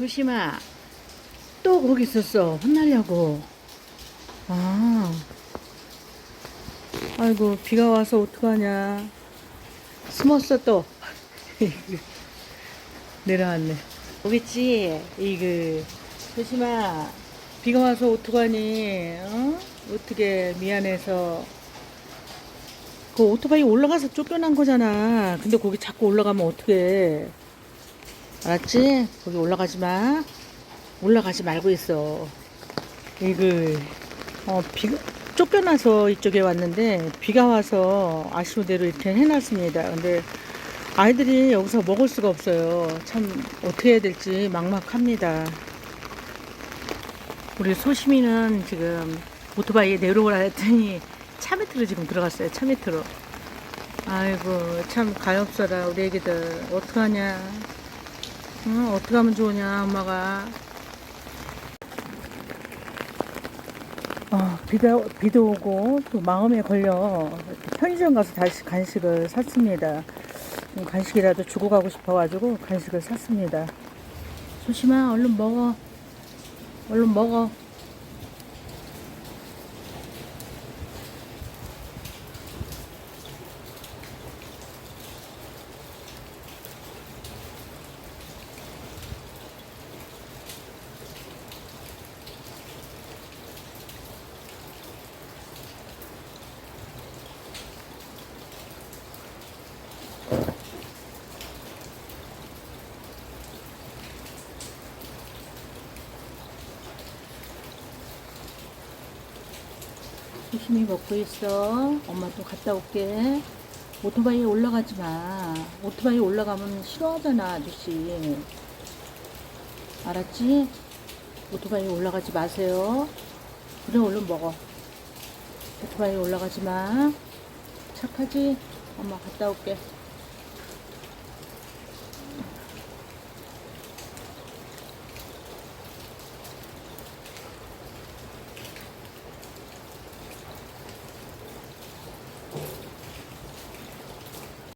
조심아. 또 거기 있었어. 혼나려고. 아. 아이고, 비가 와서 어떡하냐. 숨었어, 또. 내려왔네. 오겠지? 이그, 조심아. 비가 와서 어떡하니? 어? 어떻게 미안해서. 그 오토바이 올라가서 쫓겨난 거잖아. 근데 거기 자꾸 올라가면 어떡해. 알았지? 거기 올라가지 마. 올라가지 말고 있어. 이거, 어, 비가, 쫓겨나서 이쪽에 왔는데, 비가 와서 아쉬운 대로 이렇게 해놨습니다. 근데 아이들이 여기서 먹을 수가 없어요. 참, 어떻게 해야 될지 막막합니다. 우리 소심이는 지금 오토바이에 내려오라 했더니 차 밑으로 지금 들어갔어요. 차 밑으로. 아이고, 참 가엾어라, 우리 애기들. 어떡하냐. 응, 어떻게 하면 좋으냐, 엄마가. 아, 비도, 비도 오고, 또 마음에 걸려. 편의점 가서 다시 간식을 샀습니다. 음, 간식이라도 주고 가고 싶어가지고 간식을 샀습니다. 소심아, 얼른 먹어. 얼른 먹어. 조심히 먹고 있어. 엄마 또 갔다 올게. 오토바이에 올라가지 마. 오토바이 올라가면 싫어하잖아, 아저씨. 알았지? 오토바이에 올라가지 마세요. 그래, 얼른 먹어. 오토바이에 올라가지 마. 착하지? 엄마 갔다 올게.